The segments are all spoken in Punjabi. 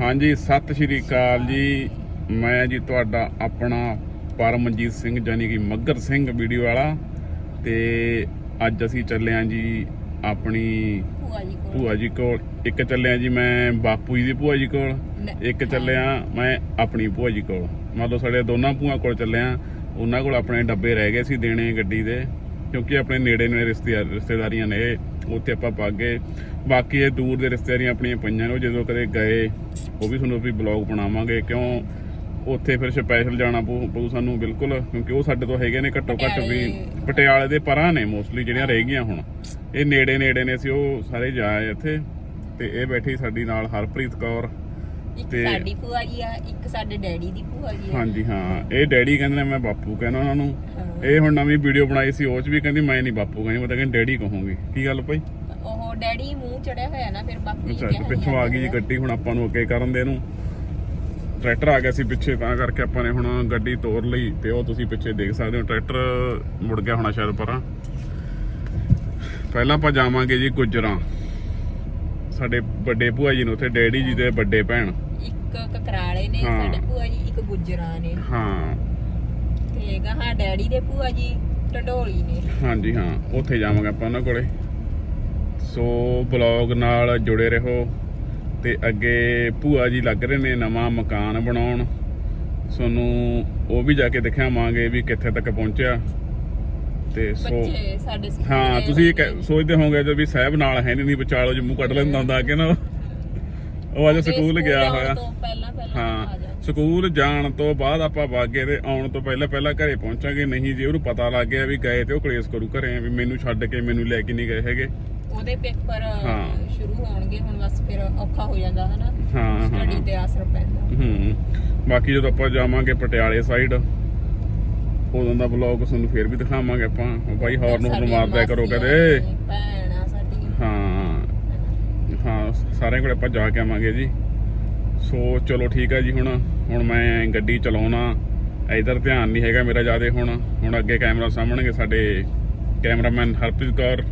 ਹਾਂਜੀ ਸਤਿ ਸ਼੍ਰੀ ਅਕਾਲ ਜੀ। ਮੈਂ ਜੀ ਤੁਹਾਡਾ ਆਪਣਾ ਪਰਮਜੀਤ ਸਿੰਘ ਜਾਨੀ ਕਿ ਮੱਗਰ ਸਿੰਘ ਵੀਡੀਓ ਵਾਲਾ। ਤੇ ਅੱਜ ਅਸੀਂ ਚੱਲੇ ਆਂ ਜੀ ਆਪਣੀ ਭੂਆ ਜੀ ਕੋਲ। ਇੱਕ ਚੱਲਿਆ ਜੀ ਮੈਂ ਬਾਪੂ ਜੀ ਦੀ ਭੂਆ ਜੀ ਕੋਲ। ਇੱਕ ਚੱਲਿਆ ਮੈਂ ਆਪਣੀ ਭੂਆ ਜੀ ਕੋਲ। ਮੰਨ ਲਓ ਸਾਡੇ ਦੋਨਾਂ ਭੂਆ ਕੋਲ ਚੱਲਿਆ ਉਹਨਾਂ ਕੋਲ ਆਪਣੇ ਡੱਬੇ ਰਹਿ ਗਏ ਸੀ ਦੇਣੇ ਗੱਡੀ ਦੇ ਕਿਉਂਕਿ ਆਪਣੇ ਨੇੜੇ ਨੇ ਰਿਸ਼ਤੇਦਾਰ ਰਿਸ਼ਤੇਦਾਰੀਆਂ ਨੇ। ਉੱਥੇ ਆਪਾਂ ਪਾ ਗਏ। ਬਾਕੀ ਇਹ ਦੂਰ ਦੇ ਰਿਸ਼ਤੇਦਾਰੀਆਂ ਆਪਣੀਆਂ ਪਈਆਂ ਨੇ ਉਹ ਜਦੋਂ ਕਦੇ ਗਏ ਉਹ ਵੀ ਤੁਹਾਨੂੰ ਵੀ ਬਲੌਗ ਬਣਾਵਾਂਗੇ। ਕਿਉਂ? ਉੱਥੇ ਫਿਰ ਸਪੈਸ਼ਲ ਜਾਣਾ ਪਊ ਸਾਨੂੰ ਬਿਲਕੁਲ ਕਿਉਂਕਿ ਉਹ ਸਾਡੇ ਤੋਂ ਹੈਗੇ ਨੇ ਘੱਟੋ ਘੱਟ ਵੀ ਪਟਿਆਲੇ। ਪਟਿਆਲੇ ਦੇ ਪਰਾਂ ਨੇ ਮੋਸਟਲੀ ਜਿਹੜੀਆਂ ਰਹਿ ਗਈਆਂ ਹੁਣ। ਇਹ ਨੇੜੇ ਨੇੜੇ ਨੇ ਅਸੀਂ ਉਹ ਸਾਰੇ ਜਾਏ ਇੱਥੇ। ਤੇ ਇਹ ਬੈਠੀ ਸਾਡੀ ਨਾਲ ਹਰਪ੍ਰੀਤ ਕੌਰ। ਇੱਕ ਤੇ- ਸਾਡੀ ਭੂਆ ਜੀ ਆ ਇੱਕ ਸਾਡੇ ਡੈਡੀ ਦੀ ਭੂਆ ਜੀ ਆ। ਹਾਂਜੀ ਹਾਂ। ਇਹ ਡੈਡੀ ਕਹਿੰਦੇ ਨੇ ਮੈਂ ਬਾਪੂ ਕਹਿੰਦਾ ਉਹਨਾਂ ਨੂੰ। ਹਾਂ। ਇਹ ਹੁਣ ਨਵੀਂ ਵੀਡੀਓ ਬਣਾਈ ਸੀ ਉਹ ਚ ਵੀ ਕਹਿੰਦੀ ਮੈਂ ਨਹੀਂ ਬਾਪੂ ਕਹਿੰਦੀ ਮੈਂ ਤਾਂ ਕਹਿੰਦੀ ਡੈਡੀ ਕਹੂੰਗੀ। ਕੀ ਗੱਲ ਭਾਈ? ਉਹ ਡੈਡੀ ਮੂੰਹ ਚੜਿਆ ਹੋਇਆ ਨਾ ਫਿਰ ਬਾਪੂ ਜੀ ਅੱਛਾ ਕਿਹਾ ਪਿੱਛੋਂ ਆ ਗਈ ਜੀ ਗੱਡੀ ਹੁਣ ਆਪਾਂ ਨੂੰ ਅੱਗੇ ਕਰਨ ਦੇ ਇਹਨੂੰ। ਟਰੈਕਟਰ ਆ ਗਿਆ ਸੀ ਪਿੱਛੇ ਤਾਂ ਕਰਕੇ ਆਪਾਂ ਨੇ ਹੁਣ ਗੱਡੀ ਤੋਰ ਲਈ ਤੇ ਉਹ ਤੁਸੀਂ ਪਿੱਛੇ ਦੇਖ ਸਕਦੇ ਹੋ ਟਰੈਕਟਰ ਮੁੜ ਗਿਆ ਹੋਣਾ ਸ਼ਾਇਦ ਪਰਾਂ ਪਹਿਲਾਂ ਆਪਾਂ ਜਾਵਾਂਗੇ ਜੀ ਗੁੱਜਰਾਂ। ਸਾਡੇ ਵੱਡੇ ਭੂਆ ਜੀ ਨੇ ਉੱਥੇ ਡੈਡੀ ਜੀ ਦੇ ਵੱਡੇ ਭੈਣ। ਇੱਕ ਕਕਰਾਲੇ ਨੇ ਹਾਂ। ਸਾਡੇ ਭੂਆ ਜੀ ਇੱਕ ਗੁੱਜਰਾਂ ਨੇ। ਹਾਂ। ਤੇ ਗਾਹਾਂ ਡੈਡੀ ਦੇ ਭੂਆ ਜੀ ਟਡੋਲੀ ਨੇ। ਹਾਂਜੀ ਹਾਂ। ਉੱਥੇ ਜਾਵਾਂਗੇ ਆਪਾਂ ਉਹਨਾਂ ਕੋਲੇ। ਸੋ ਬਲੌਗ ਨਾਲ ਜੁੜੇ ਰਹੋ ਤੇ ਅੱਗੇ ਭੂਆ ਜੀ ਲੱਗ ਰਹੇ ਨੇ ਨਵਾਂ ਮਕਾਨ ਬਣਾਉਣ। ਤੁਹਾਨੂੰ ਉਹ ਵੀ ਜਾ ਕੇ ਦਿਖਾਵਾਂਗੇ ਵੀ ਕਿੱਥੇ ਤੱਕ ਪਹੁੰਚਿਆ। ਤੇ ਸੋ ਬੱਚੇ ਸਾਡੇ ਸਕੂਲ ਹਾਂ ਦੇ ਤੁਸੀਂ ਬੱਚੇ। ਸੋਚਦੇ ਹੋਵੋਗੇ ਜੇ ਵੀ ਸਾਹਿਬ ਨਾਲ ਹੈ ਨਹੀਂ ਵਿਚਾਲੋ ਜੇ ਮੂੰਹ ਕੱਢ ਲੈਂਦਾ ਹੁੰਦਾ ਕਿ ਨਾ। ਉਹ ਅੱਜ ਤੇ ਸਕੂਲ ਗਿਆ ਹੋਇਆ। ਤੋਂ ਪਹਿਲਾਂ ਪਹਿਲਾਂ ਆ ਹਾਂ ਸਕੂਲ ਜਾਣ ਤੋਂ ਬਾਅਦ ਆਪਾਂ ਬਾਗੇ ਦੇ ਆਉਣ ਤੋਂ ਪਹਿਲਾਂ ਪਹਿਲਾਂ ਘਰੇ ਪਹੁੰਚਾਂਗੇ। ਨਹੀਂ ਜੇ ਉਹਨੂੰ ਪਤਾ ਲੱਗ ਗਿਆ ਵੀ ਗਏ ਤੇ ਉਹ ਕਲੇਸ਼ ਕਰੂ ਘਰੇ ਵੀ ਮੈਨੂੰ ਛੱਡ ਕੇ ਮੈਨੂੰ ਲੈ ਕੇ ਨਹੀਂ ਗਏ ਹੈਗੇ। ਉਹਦੇ ਪੇਪਰ ਹਾਂ। ਸ਼ੁਰੂ ਹੋਣਗੇ ਹੁਣ ਬਸ ਫਿਰ ਔਖਾ ਹੋ ਜਾਂਦਾ ਹਨਾ। ਹਾਂ ਹਾਂ ਸਟੱਡੀ ਤੇ ਅਸਰ ਪੈਂਦਾ। ਹੂੰ। ਬਾਕੀ ਜਦੋਂ ਆਪਾਂ ਜਾਵਾਂਗੇ ਪਟਿਆਲੇ ਸਾਈਡ ਉਦੋਂ ਦਾ ਬਲੌਗ ਤੁਹਾਨੂੰ ਫੇਰ ਵੀ ਦਿਖਾਵਾਂਗੇ ਆਪਾਂ। ਉਹ ਬਾਈ ਹੌਰਨ ਨੂੰ ਸਾਡੀਆਂ ਮਾਰਦਿਆ ਕਰੋ ਮਾਸੀਆਂ ਕਦੇ। ਨੇ, ਭੈਣ ਹਾਂ, ਸਾਰਿਆਂ ਕੋਲ ਆਪਾਂ ਜਾ ਕੇ ਆਵਾਂਗੇ ਜੀ। ਸੋ ਚਲੋ ਠੀਕ ਆ ਜੀ ਹੁਣ। ਹੁਣ ਮੈਂ ਗੱਡੀ ਚਲਾਉਣਾ। ਇਧਰ ਧਿਆਨ ਨਹੀਂ ਹੈਗਾ ਮੇਰਾ ਜ਼ਿਆਦਾ ਹੁਣ। ਹੁਣ ਅੱਗੇ ਕੈਮਰਾ ਸਾਹਮਣਗੇ ਸਾਡੇ ਕੈਮਰਾਮੈਨ ਹਰਪ੍ਰੀਤ ਕੌਰ।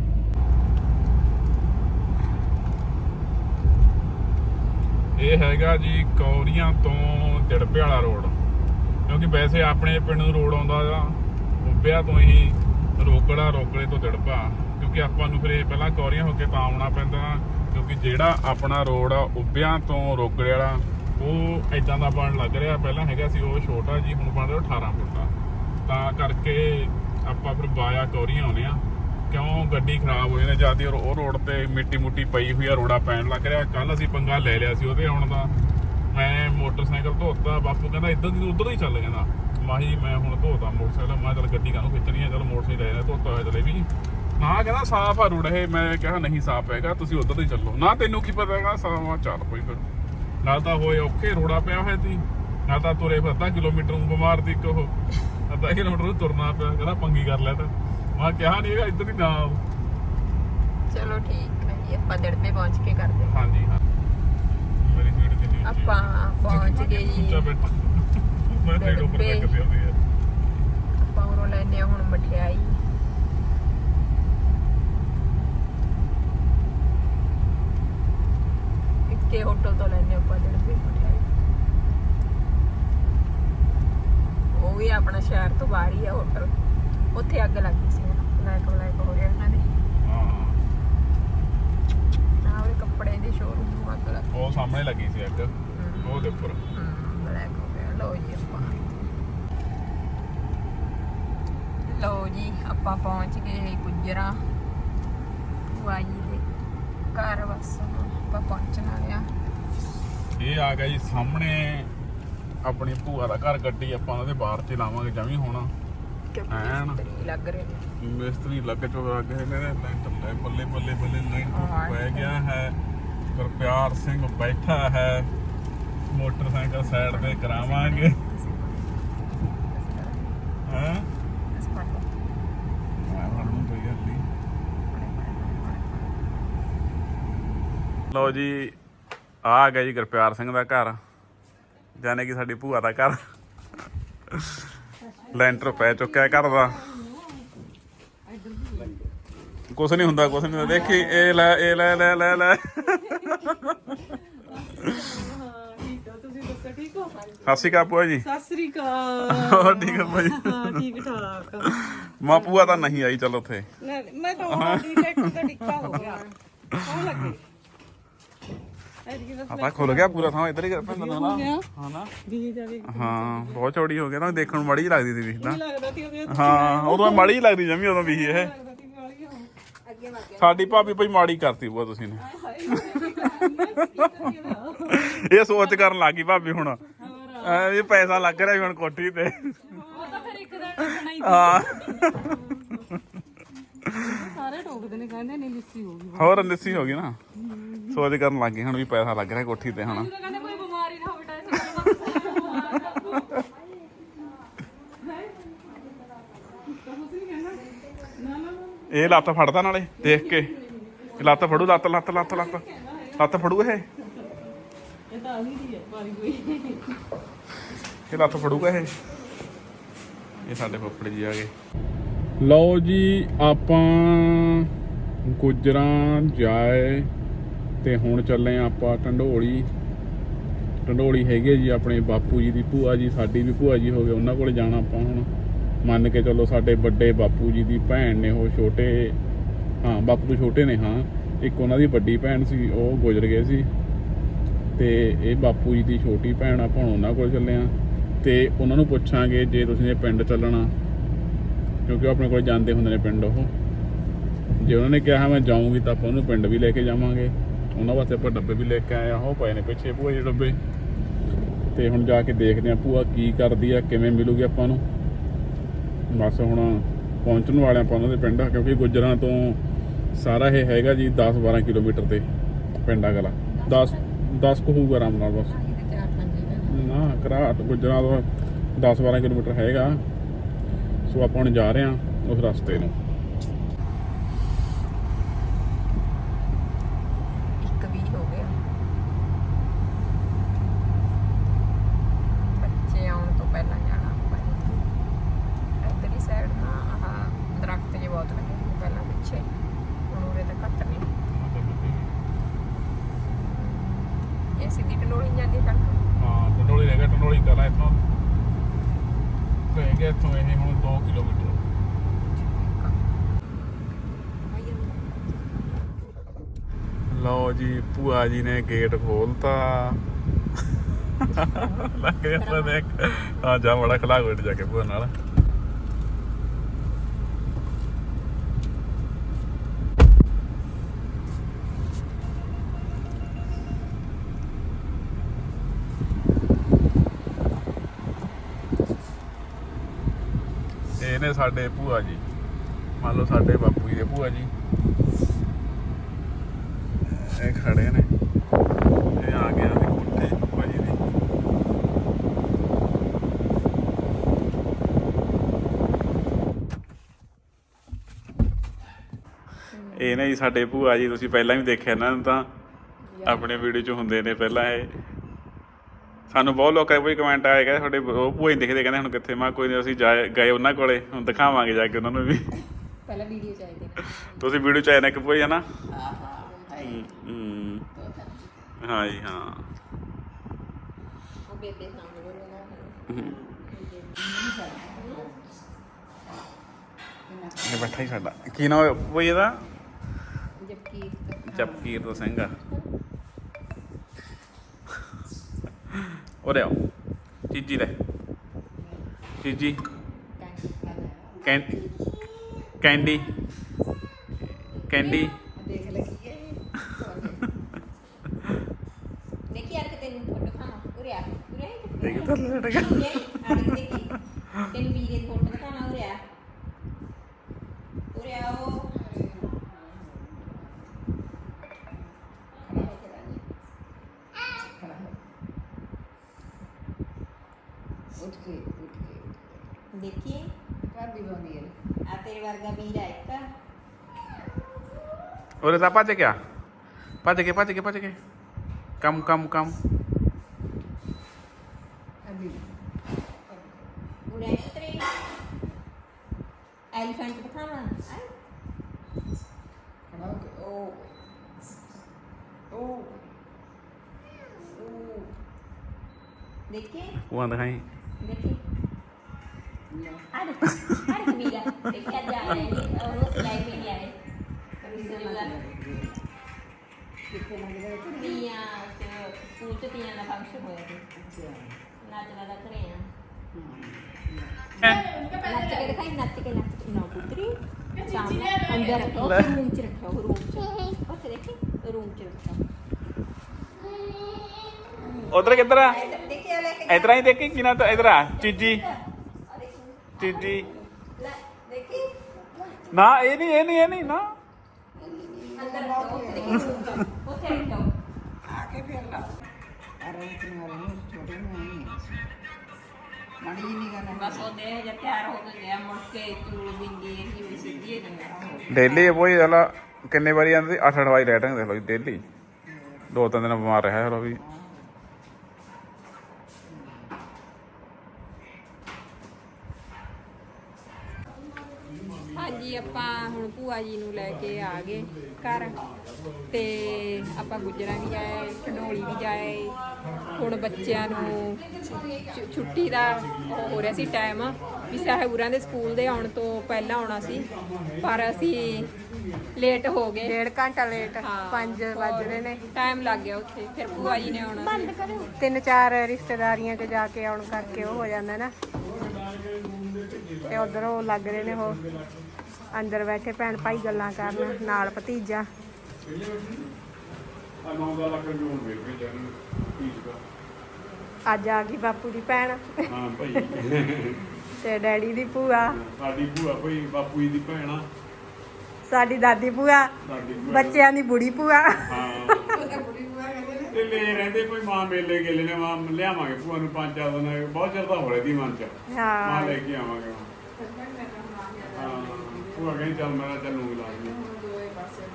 ਇਹ ਹੈਗਾ ਜੀ ਕੌਰੀਆਂ ਤੋਂ ਦਿੜਪੇ ਵਾਲਾ ਰੋਡ। ਕਿਉਂਕਿ ਵੈਸੇ ਆਪਣੇ ਪਿੰਡ ਨੂੰ ਰੋਡ ਆਉਂਦਾ ਆ। ਉੱਬਿਆ ਤੋਂ ਹੀ ਰੋਕੜਾ ਰੋਕੜੇ ਤੋਂ ਦਿੜਪਾ ਕਿਉਂਕਿ ਆਪਾਂ ਨੂੰ ਫਿਰ ਪਹਿਲਾਂ ਕੌਰੀਆਂ ਹੋ ਕੇ ਤਾਂ ਆਉਣਾ ਪੈਂਦਾ। ਕਿਉਂਕਿ ਜਿਹੜਾ ਆਪਣਾ ਰੋਡ ਆ ਉੱਬਿਆਂ ਤੋਂ ਰੋਕੜੇ ਵਾਲਾ, ਉਹ ਇਦਾਂ ਦਾ ਬਣ ਲੱਗ ਰਿਹਾ। ਪਹਿਲਾਂ ਹੈਗਾ ਸੀ ਉਹ ਛੋਟਾ ਜੀ, ਹੁਣ ਬਣ ਰਿਹਾ 18 ਫੁੱਟ ਦਾ। ਤਾਂ ਕਰਕੇ ਆਪਾਂ ਫਿਰ ਬਾਇਆ ਕੌਰੀਆਂ ਆਉਂਦੇ ਆ ਕਿਉਂ ਗੱਡੀ ਖਰਾਬ ਹੋ ਜਾਂਦੀ ਜ਼ਿਆਦਾ ਉਹ ਰੋਡ ਤੇ ਮਿੱਟੀ ਮੁੱਟੀ ਪਈ ਹੋਈ ਆ, ਰੋੜਾ ਪੈਣ ਲੱਗ ਰਿਹਾ। ਕੱਲ ਅਸੀਂ ਪੰਗਾ ਲੈ ਲਿਆ ਸੀ ਉਹਦੇ ਆਉਣ ਦਾ। ਮੈਂ ਮੋਟਰਸਾਈਕਲ ਧੋਤਾ, ਬਾਪੂ ਕਹਿੰਦਾ ਇੱਧਰ ਦੀ, ਉੱਧਰ ਹੀ ਚੱਲ ਕਹਿੰਦਾ ਮਾਹੀ, ਮੈਂ ਹੁਣ ਧੋਤਾ ਮੋਟਰਸਾਈਕਲ, ਮੈਂ ਚੱਲ ਗੱਡੀ ਕਾਹਨੂੰ ਖਿੱਚਣੀ ਆ? ਚੱਲ ਮੋਟਰਸਾਈਕਲ ਲੈ ਲਿਆ ਧੋਤਾ ਹੋਇਆ ਚਲੇ ਵੀ। ਨਾ ਕਹਿੰਦਾ ਸਾਫ਼ ਆ ਰੋਡ ਇਹ। ਮੈਂ ਕਿਹਾ ਨਹੀਂ ਸਾਫ਼ ਹੈਗਾ ਤੁਸੀਂ ਉੱਧਰ ਹੀ ਚੱਲੋ। ਨਾ ਤੈਨੂੰ ਕੀ ਪਤਾ ਹੈਗਾ ਸਾਫ਼ ਆ ਚੱਲ ਕੋਈ ਫਿਰ ਨਾਲ ਤਾਂ ਹੋਏ ਔਖੇ ਰੋੜਾ ਪਿਆ ਹੋਇਆ ਸੀ। ਨਾਲ ਤਾਂ ਤੁਰੇ ਫਿਰ ਅੱਧਾ ਕਿਲੋਮੀਟਰ ਨੂੰ ਬਿਮਾਰ ਦੀ ਇੱਕ ਉਹ। ਅੱਧਾ ਕਿਲੋਮੀਟਰ ਨੂੰ ਤੁਰਨਾ ਪਿਆ ਕਹਿੰਦਾ ਪੰਗੀ ਕਰ ਲਿਆ ਤਾਂ। ਮੈਂ ਕਿਹਾ ਨਹੀਂ ਹੈਗਾ ਇੱਧਰ ਹੀ ਨਾ ਆਓ। ਚਲੋ ਠੀਕ ਹੈ ਜੀ ਆਪਾਂ ਦੜਪੇ ਪਹੁੰਚ ਕੇ ਕਰਦੇ ਹਾਂ। ਹਾਂਜੀ ਹਾਂ। ਮੇਰੀ ਵੀਡ ਨਹੀਂ ਆਪਾਂ ਪਹੁੰਚ ਗਏ ਜੀ। ਮੈਂ ਤੇ ਉੱਪਰ। ਤੱਕ ਪਿਆ ਹੈ ਆਪਾਂ ਉਰੋਂ ਲੈਨੇ ਹੁਣ ਮਠਿਆਈ। ਇੱਕੇ ਹੋਟਲ ਤੋਂ ਲੈਨੇ ਆਪਾਂ ਦੜਪੇ ਮਠਿਆਈ ਉਹ ਵੀ ਆਪਣਾ ਸ਼ਹਿਰ ਤੋਂ ਬਾਹਰ ਹੀ ਆ ਹੋਟਲ ਉੱਥੇ ਅੱਗ ਲੱਗੀ ਸੀ ਲਾਈਕ ਲਾਈਕ ਹੋ ਗਿਆ ਇਹਨਾਂ ਦੇ। ਹਾਂ। ਆਹ ਵੀ ਕੱਪੜੇ ਦੀ ਸ਼ੋਰੂਮ ਨੂੰ ਅੱਗ ਲੱਗ ਉਹ ਸਾਹਮਣੇ ਲੱਗੀ ਸੀ ਅੱਗ ਉਹ ਦੇ ਉੱਪਰ। ਬਲੈਕ ਹੋ ਗਿਆ। ਲਓ ਜੀ ਆਪਾਂ। ਲਓ ਜੀ ਆਪਾਂ ਪਹੁੰਚ ਗਏ ਗੁਜਰਾ ਵਾਈ ਦੇ ਘਰ ਆਪਾਂ ਪਹੁੰਚਣ ਵਾਲੇ ਆ ਇਹ ਆ ਗਿਆ ਜੀ ਸਾਹਮਣੇ ਆਪਣੀ ਭੂਆ ਦਾ ਘਰ ਗੱਡੀ ਆਪਾਂ ਉਹਦੇ ਬਾਹਰ ਚ ਲਾਵਾਂਗੇ ਜਮੀ ਹੋਣਾ। ਐਨ। ਮਿਸਤਰੀ ਲੱਗ ਰਹੇ ਨੇ। ਮਿਸਤਰੀ ਲੱਗ ਚੁੱਕ ਗਏ ਨੇ ਲੈਂਟਰ ਲੈ ਬੱਲੇ ਬੱਲੇ ਬੱਲੇ ਲੈਂਟਰ। ਪੈ ਗਿਆ ਹੈ। ਗੁਰਪਿਆਰ ਸਿੰਘ ਬੈਠਾ ਹੈ ਮੋਟਰਸਾਈਕਲ ਸਾਈਡ ਤੇ ਕਰਾਵਾਂਗੇ। ਲਓ ਜੀ ਆ ਗਿਆ ਜੀ ਗੁਰਪਿਆਰ ਸਿੰਘ ਦਾ ਘਰ ਜਾਨੇ ਕਿ ਸਾਡੀ ਭੂਆ ਦਾ ਘਰ। ਲੈਂਟਰ ਪੈ ਚੁੱਕਿਆ ਘਰ ਦਾ। ਕੁਛ ਨਹੀਂ ਹੁੰਦਾ ਕੁਛ ਨਹੀਂ ਹੁੰਦਾ। ਦੇਖੀ ਇਹ ਲੈ ਇਹ ਲੈ ਲੈ ਲੈ ਲੈ। ਸਤਿ ਸ਼੍ਰੀ ਅਕਾਲ ਭੂਆ ਜੀ। ਸਤਿ ਸ੍ਰੀ ਅਕਾਲ। ਹੋਰ ਠੀਕ ਆ ਭਾਈ ਹਾਂ ਠੀਕ ਠਾਕ। ਮਾਂ ਭੂਆ ਤਾਂ ਨਹੀਂ ਆਈ ਚਲ ਉੱਥੇ। ਮੈਂ ਤਾਂ ਉਹ ਦੀ ਟੈਕਟਰ ਦਾ ਟਿੱਕਾ ਹੋ ਗਿਆ। ਕੌਣ ਲੱਗੇ। ਆਪਾਂ ਖੁੱਲ ਗਿਆ ਪੂਰਾ ਥਾਂ ਇੱਧਰ ਹੀ ਕਰ ਪੈਂਦਾ ਨਾ। ਹਾਂ ਨਾ। ਹਾਂ ਬਹੁਤ ਚੌੜੀ ਹੋ ਗਿਆ ਨਾ ਦੇਖਣ ਨੂੰ ਮਾੜੀ ਲੱਗਦੀ ਸੀ ਵੀ ਤਾਂ ਨਹੀਂ ਲੱਗਦਾ ਸੀ ਉਹਦੇ ਹਾਂ ਉਦੋਂ ਮਾੜੀ ਲੱਗਦੀ ਜਮੀ ਉਦੋਂ ਵੀ ਇਹ। ਸਾਡੀ ਭਾਬੀ ਭਾਈ ਮਾੜੀ ਕਰਤੀ ਬੁਆ ਤੁਸੀਂ ਨੇ। ਇਹ ਸੋਚ ਕਰਨ ਲੱਗੀ ਭਾਬੀ ਹੁਣ। ਐ ਇਹ ਪੈਸਾ ਲੱਗ ਰਿਹਾ ਹੁਣ ਕੋਠੀ ਤੇ। ਉਹ ਤਾਂ ਫਿਰ ਇੱਕ ਦਿਨ ਟਿਕਣਾ ਹੀ ਸਾਰੇ ਟੋਕਦੇ ਨੇ ਕਹਿੰਦੇ ਨਹੀਂ ਲਿੱਸੀ ਹੋ ਗਈ। ਹੋਰ ਨਿੱਸੀ ਹੋ ਗਈ ਨਾ। ਸੋਚ ਕਰਨ ਲੱਗ ਗਈ ਹੁਣ ਵੀ ਪੈਸਾ ਲੱਗ ਰਿਹਾ ਕੋਠੀ ਤੇ ਹੁਣ ਜਦੋਂ ਕਹਿੰਦੇ ਕੋਈ ਬਿਮਾਰੀ ਨਾ ਹੋਵੇ ਤਾਂ ਇਸ ਗੱਲ ਇਹ ਲੱਤ ਫੜਦਾ ਨਾਲੇ ਦੇਖ ਕੇ। ਇਹ ਲੱਤ ਫੜੂ ਲੱਤ ਲੱਤ ਲੱਤ ਲੱਤ। ਲੱਤ ਫੜੂ ਇਹ? ਇਹ ਤਾਂ ਆਹੀ ਦੀ ਹੈ ਵਾਰੀ ਕੋਈ ਇਹ ਲੱਤ ਫੜੂਗਾ ਇਹ? ਇਹ ਸਾਡੇ ਫੁੱਫੜ ਜੀ ਆ ਗਏ। ਲਓ ਜੀ ਆਪਾਂ ਗੁਜਰਾਂ ਜਾਏ। ਤੇ ਹੁਣ ਚੱਲੇ ਆਂ ਆਪਾਂ ਟੰਡੋਲੀ। ਟੰਡੋਲੀ ਹੈਗੇ ਜੀ ਆਪਣੇ ਬਾਪੂ ਜੀ ਦੀ ਭੂਆ ਜੀ, ਸਾਡੀ ਵੀ ਭੂਆ ਜੀ ਹੋ ਗਏ, ਉਹਨਾਂ ਕੋਲ ਜਾਣਾ ਆਪਾਂ ਹੁਣ। ਮੰਨ ਕੇ ਚੱਲੋ ਸਾਡੇ ਵੱਡੇ ਬਾਪੂ ਜੀ ਦੀ ਭੈਣ ਨੇ, ਉਹ ਛੋਟੇ, ਹਾਂ, ਬਾਪੂ ਤੋਂ ਛੋਟੇ ਨੇ, ਹਾਂ। ਇੱਕ ਉਹਨਾਂ ਦੀ ਵੱਡੀ ਭੈਣ ਸੀ, ਉਹ ਗੁਜ਼ਰ ਗਏ ਸੀ। ਤੇ ਇਹ ਬਾਪੂ ਜੀ ਦੀ ਛੋਟੀ ਭੈਣ ਆਪਾਂ ਹੁਣ ਉਹਨਾਂ ਕੋਲ ਚੱਲੇ ਆ। ਤੇ ਉਹਨਾਂ ਨੂੰ ਪੁੱਛਾਂਗੇ ਜੇ ਤੁਸੀਂ ਇਹ ਪਿੰਡ ਚੱਲਣਾ, ਕਿਉਂਕਿ ਉਹ ਆਪਣੇ ਕੋਲ ਜਾਂਦੇ ਹੁੰਦੇ ਨੇ ਪਿੰਡ ਉਹ। ਜੇ ਉਹਨਾਂ ਨੇ ਕਿਹਾ ਮੈਂ ਜਾਊਂਗੀ ਤਾਂ ਆਪਾਂ ਉਹਨੂੰ ਪਿੰਡ ਵੀ ਲੈ ਕੇ ਜਾਵਾਂਗੇ। ਉਹਨਾਂ ਵਾਸਤੇ ਆਪਾਂ ਡੱਬੇ ਵੀ ਲੈ ਕੇ ਆਏ ਆ ਉਹ ਪਏ ਨੇ ਪਿੱਛੇ ਭੂਆ ਜੀ ਡੱਬੇ। ਤੇ ਹੁਣ ਜਾ ਕੇ ਦੇਖਦੇ ਆ ਭੂਆ ਕੀ ਕਰਦੀ ਆ ਕਿਵੇਂ ਮਿਲੂਗੀ ਆਪਾਂ ਨੂੰ। ਬਸ ਹੁਣ ਪਹੁੰਚਣ ਵਾਲੇ ਆਪਾਂ ਉਹਨਾਂ ਦੇ ਪਿੰਡ ਕਿਉਂਕਿ ਗੁੱਜਰਾਂ ਤੋਂ ਸਾਰਾ ਇਹ ਹੈਗਾ ਜੀ 10-12 ਕਿਲੋਮੀਟਰ ਤੇ ਪਿੰਡ ਅਗਲਾ 10 10 ਕੁ ਹੋਊਗਾ ਆਰਾਮ ਨਾਲ ਬਸ। ਨੇ। ਘਰਾਟ ਗੁੱਜਰਾਂ ਤੋਂ 10-12 ਕਿਲੋਮੀਟਰ ਹੈਗਾ। ਸੋ ਆਪਾਂ ਹੁਣ ਜਾ ਰਹੇ ਹਾਂ ਉਸ ਰਸਤੇ ਨੂੰ ਇੱਕ ਵੀ ਹੋ ਗਿਆ ਬੱਚੇ ਆਉਣ ਤੋਂ ਪਹਿਲਾਂ ਜਾਣਾ ਆਪਾਂ ਨੇ। ਇੱਧਰਲੀ ਸਾਈਡ ਨਾ ਆਹ ਦਰਖਤ ਜੇ ਬਹੁਤ ਲੱਗੇ ਹੋਏ ਪਹਿਲਾਂ ਪਿੱਛੇ ਹੁਣ ਉਰੇ ਤਾਂ ਘੱਟ ਨੇ ਇਹ ਸਿੱਧੀ ਟਨੋਲੀ ਜਾਂਦੀ ਹੈ ਸੜਕ ਹਾਂ ਟੰਡੋਲੀ ਰਹਿ ਗਿਆ ਟੰਡੋਲੀ ਕਲਾ ਇੱਥੋਂ ਰਹਿ ਗਿਆ ਇੱਥੋਂ ਇਹ ਹੁਣ 2 ਕਿਲੋਮੀਟਰ ਲਓ ਜੀ, ਭੂਆ ਜੀ ਨੇ ਗੇਟ ਖੋਲਤਾ। ਲੱਗ ਗਿਆ ਤਾਂ ਦੇਖ। ਆ ਜਾ ਬੜਾ ਖਲਾ ਗੇਟ ਜਾ ਕੇ ਭੂਆ ਨਾਲ। ਇਹ ਸਾਡੇ ਭੂਆ ਜੀ। ਮੰਨ ਲਓ ਸਾਡੇ ਬਾਪੂ ਜੀ ਦੇ ਭੂਆ ਜੀ। ਇਹ ਖੜੇ ਨੇ। ਇਹ ਆ ਗਿਆ ਦੇ ਕੋਠੇ ਜੀ। ਦੀ ਇਹ ਨੇ ਜੀ ਸਾਡੇ ਭੂਆ ਜੀ ਤੁਸੀਂ ਪਹਿਲਾਂ ਵੀ ਦੇਖਿਆ ਨੂੰ ਤਾਂ? ਆਪਣੇ ਵੀਡੀਓ 'ਚ ਹੁੰਦੇ ਨੇ ਪਹਿਲਾਂ ਇਹ। ਸਾਨੂੰ ਬਹੁਤ ਲੋਕਾਂ ਦੇ ਕੋਈ ਕਮੈਂਟ ਆਏ ਕਹਿੰਦੇ ਤੁਹਾਡੇ ਉਹ ਭੂਆ ਹੀ ਦਿਖਦੇ ਕਹਿੰਦੇ ਹੁਣ ਕਿੱਥੇ? ਮੈਂ ਕੋਈ ਨਹੀਂ ਅਸੀਂ ਜਾਏ ਗਏ ਉਹਨਾਂ ਕੋਲੇ ਹੁਣ ਦਿਖਾਵਾਂਗੇ ਜਾ ਕੇ ਉਹਨਾਂ ਨੂੰ ਵੀ। ਪਹਿਲਾਂ ਵੀਡੀਓ ਚਾਹੀਦੀ ਤੁਸੀਂ ਵੀਡੀਓ ਚ ਆਏ ਨਾ ਕਿ ਭੂਆ ਜੀ ਹਨਾ? ਹਾਂ। ਹਾਂ। ਹਾਂ ਜੀ ਹਾਂ ਉਹ ਬੇਬੇ ਸਾਹਮਣੇ ਬੋਲਣਾ ਇਹ ਬੈਠਾ ਹੀ ਸਾਡਾ ਕੀ ਨਾਮ ਹੈ ਭੂਆ ਜੀ ਦਾ ਜਪਕੀਰ ਤੋਂ ਸਿੰਘ ਉਰੇ ਆਓ। ਚੀਜੀ ਲੈ ਚੀਜੀ ਕੈਂ ਕੈਂਡੀ। ਕੈਂਡੀ ਦੇਖ ਲੈ ਕੀ ਹੈ ਦੇਖੀ ਯਾਰ ਕਿ ਤੈਨੂੰ ਫੋਟੋ ਖਾਣਾ ਉਰੇ ਆ ਉਰੇ ਆ ਦੇਖੀ ਤੈਨੂੰ ਵੀਰੇ ਦੀ ਫੋਟੋ ਦਿਖਾਣਾ ਉਰੇ ਆਓ। ਉੱਠ ਕੇ ਉੱਠ ਕੇ ਦੇਖੀ? ਭਾਬੀ ਬੋਨੀ ਹੈ ਆ ਤੇਰੇ ਵਰਗਾ ਵੀਰ ਆ ਇੱਕ। ਉਰੇ ਤਾਂ ਭੱਜ ਗਿਆ। ਭੱਜ ਕੇ ਭੱਜ ਕੇ ਭੱਜ ਕੇ। ਕੰਮ ਕੰਮ ਕੰਮ ਅਭੀ ਉਰੇ ਆ ਤੇਰੇ ਐਲੀਫੈਂਟ ਦਿਖਾਵਾਂ ਆਏ ਖੜਾ ਹੋ ਕੇ ਉਹ ਉਹ ਦੇਖੀ ਉਹ ਦਿਖਾਈ ਦੇਖੀ ਆ ਦੇਖ ਆ ਦੇਖ ਮੀਰਾ ਦੇਖਿਆ ਜਾ ਰਿਹਾ ਹੈ ਉਹ ਸਿਲਾਈ ਵੀ ਲੱਗ ਰਿਹਾ ਤੀਆਂ ਸਕੂਲ ਚ ਤੀਆਂ ਦਾ ਫੰਕਸ਼ਨ ਹੋਇਆ ਸੀ ਅੱਛਾ ਨੱਚ ਲਗਾ ਘਰੇ ਆ ਹਾਂ ਨੱਚ ਕੇ ਦਿਖਾਈ ਨੱਚ ਕੇ ਨੱਚ ਕੇ ਨਾ ਪੁੱਤਰੀ ਸਾਹਮਣੇ ਅੰਦਰ ਰੱਖੋ ਰੂਮ ਚ ਰੱਖੋ ਰੂਮ ਚ। ਉੱਥੇ ਦੇਖੀ ਰੂਮ ਚ ਰੱਖੋ। ਉਧਰ ਕਿੱਧਰ ਆ? ਦੇਖਿਆ ਲੈ ਕੇ ਇਧਰ ਹੀ ਦੇਖੀ ਕਿਨਾ ਤਾਂ? ਇਧਰ ਆ ਚੀਜੀ। ਚੀਜੀ। ਲੈ ਦੇਖੀ। ਨਾ ਇਹ ਨਹੀਂ ਇਹ ਨਹੀਂ ਇਹ ਨਹੀਂ ਨਾ। ਅੰਦਰ ਰੱਖੋ ਉੱਥੇ ਦੇਖੀ room ਚ, ਉੱਥੇ ਰੱਖੋ। ਆ ਕੇ ਫਿਰ ਲਾ। ਅਰੇ ਇਤਨੇ ਵਾਲੇ ਨੂੰ ਛੋਟੇ ਨੂੰ ਨਹੀਂ ਮਾੜੀ ਜੀ ਨਹੀਂ ਕਰਨਾ ਬਸ ਉਹ ਦੇ ਜੇ ਤਿਆਰ ਹੋ ਕੇ ਗਿਆ ਮੁੜ ਕੇ ਚੂੜ ਬਿੰਦੀ ਇਹ ਵੀ ਸਿੱਧੀ ਹੈ ਜੰਗਾ ਡੇਲੀ ਇਹ ਕੋਈ ਹਲਾ ਕਿੰਨੇ ਵਾਰੀ ਆਂਦੀ 8 8 ਵਾਰੀ ਰੈਟਿੰਗ ਦੇਖ ਲਓ ਜੀ ਡੇਲੀ। ਦੋ ਤਿੰਨ ਦਿਨ ਬਿਮਾਰ ਰਿਹਾ ਹਲੋ ਵੀ। ਹਾਂਜੀ ਆਪਾਂ ਹੁਣ ਭੂਆ ਜੀ ਨੂੰ ਲੈ ਕੇ ਆ ਗਏ ਘਰ ਤੇ ਆਪਾਂ ਗੁਜਰਾ ਵੀ ਜਾਏ ਢਡੋਲੀ ਵੀ ਜਾਏ ਹੁਣ ਬੱਚਿਆਂ ਨੂੰ ਛੁੱਟੀ ਦਾ ਹੋ ਰਿਹਾ ਸੀ ਟਾਈਮ ਵੀ ਸਹਿਬੂਰਾਂ ਦੇ ਸਕੂਲ ਦੇ ਆਉਣ ਤੋਂ ਪਹਿਲਾਂ ਆਉਣਾ ਸੀ ਪਰ ਅਸੀਂ ਲੇਟ ਹੋ ਗਏ। ਡੇਢ ਘੰਟਾ ਲੇਟ ਹਾਂ। 5 ਵੱਜ ਰਹੇ ਨੇ। ਟਾਈਮ ਲੱਗ ਗਿਆ ਉੱਥੇ ਫਿਰ ਭੂਆ ਜੀ ਨੇ ਆਉਣਾ ਸੀ। ਤਿੰਨ ਚਾਰ ਰਿਸ਼ਤੇਦਾਰੀਆਂ 'ਚ ਜਾ ਕੇ ਆਉਣ ਕਰਕੇ ਉਹ ਹੋ ਜਾਂਦਾ ਨਾ। ਤੇ ਉਧਰ ਉਹ ਲੱਗ ਰਹੇ ਨੇ ਉਹ। ਅੰਦਰ ਬੈਠੇ ਭੈਣ ਭਾਈ ਗੱਲਾਂ ਕਰਨ, ਨਾਲ ਭਤੀਜਾ। ਅੱਜ ਆ ਗਈ ਬਾਪੂ ਦੀ ਭੈਣ। ਹਾਂ ਭਾਈ ਤੇ ਡੈਡੀ ਦੀ ਭੂਆ। ਸਾਡੀ ਭੂਆ ਭਾਈ ਬਾਪੂ ਦੀ ਭੈਣ ਆ ਸਾਡੀ ਦਾਦੀ ਭੂਆ। ਬੱਚਿਆਂ ਦੀ ਬੁੜੀ ਭੂਆ। ਹਾਂ। ਤੇ ਲੈ ਰਹਿੰਦੇ ਕੋਈ ਮਾਂ ਮੇਲੇ ਗੇਲੇ ਨੇ ਮਾਂ ਲਿਆਵਾਂਗੇ ਭੂਆ ਨੂੰ ਪੰਜ ਚਾਰ ਦਿਨ ਬਹੁਤ ਚਿਰ ਦਾ ਹੋ ਰਹੀ ਦੀ ਮਨ ਚ ਮਾਂ ਲੈ ਕੇ ਆਵਾਂਗੇ ਭੂਆ ਕਹਿੰਦੀ ਚੱਲ ਮੈਂ ਚੱਲ ਨੂੰ ਲਾ ਲਈ